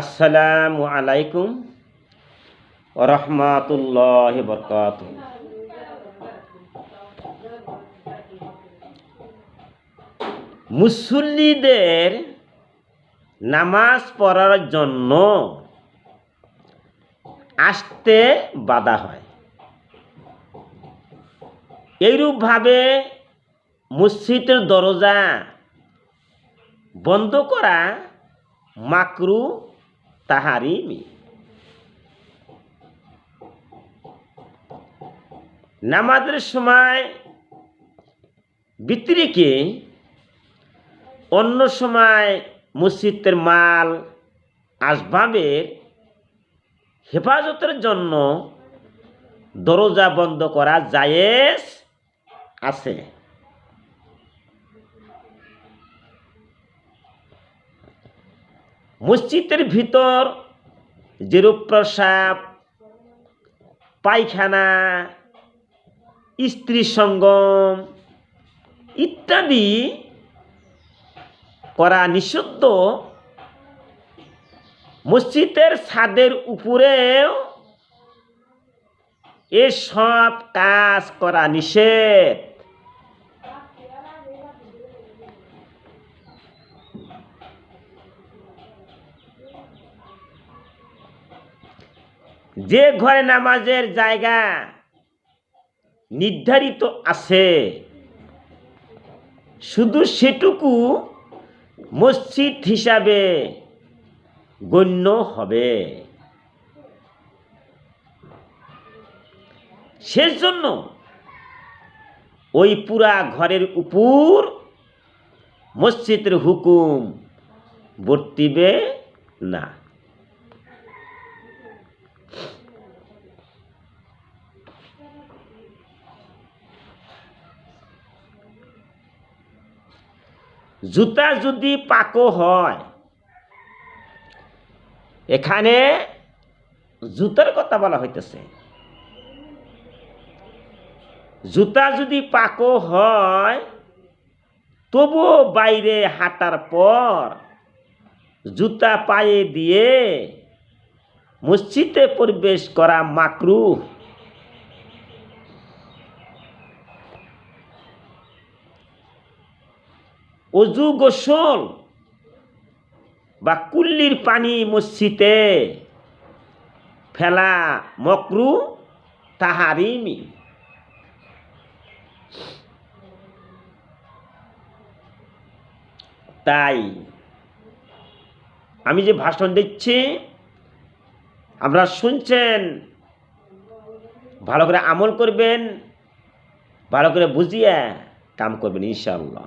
আসসালামু আলাইকুম রহমাতুল্লাহ বরকাত মুসল্লিদের নামাজ পড়ার জন্য আসতে বাধা হয়। এইরূপভাবে মসজিদের দরজা বন্ধ করা মাকরু তাহারিমি নামাজের সময় বিত্রিকে অন্য সময় মসজিদের মাল আসবাবের হেফাজতের জন্য দরজা বন্ধ করা জায়েজ আছে। মসজিদের ভিতর যেরূপ প্রসাব পায়খানা, স্ত্রী সঙ্গম ইত্যাদি করা নিষিদ্ধ। মসজিদের ছাদের উপরেও এসব কাজ করা নিষেধ। যে ঘরে নামাজের জায়গা নির্ধারিত আছে, শুধু সেটুকু মসজিদ হিসাবে গণ্য হবে। সেজন্য ওই পুরা ঘরের উপর মসজিদের হুকুম বর্তিবে না। জুতা যদি পাকো হয়, এখানে জুতার কথা বলা হইতেছে। জুতা যদি পাকো হয়, তবুও বাইরে হাঁটার পর জুতা পায়ে দিয়ে মসজিদে প্রবেশ করা মাকরু অজু গোসল বা কুল্লির পানি মসজিদে ফেলা মকরু তাহারিমি। তাই আমি যে ভাষণ দিচ্ছি, আপনারা শুনছেন, ভালো করে আমল করবেন, ভালো করে বুঝিয়ে কাম করবেন, ইনশাআল্লাহ।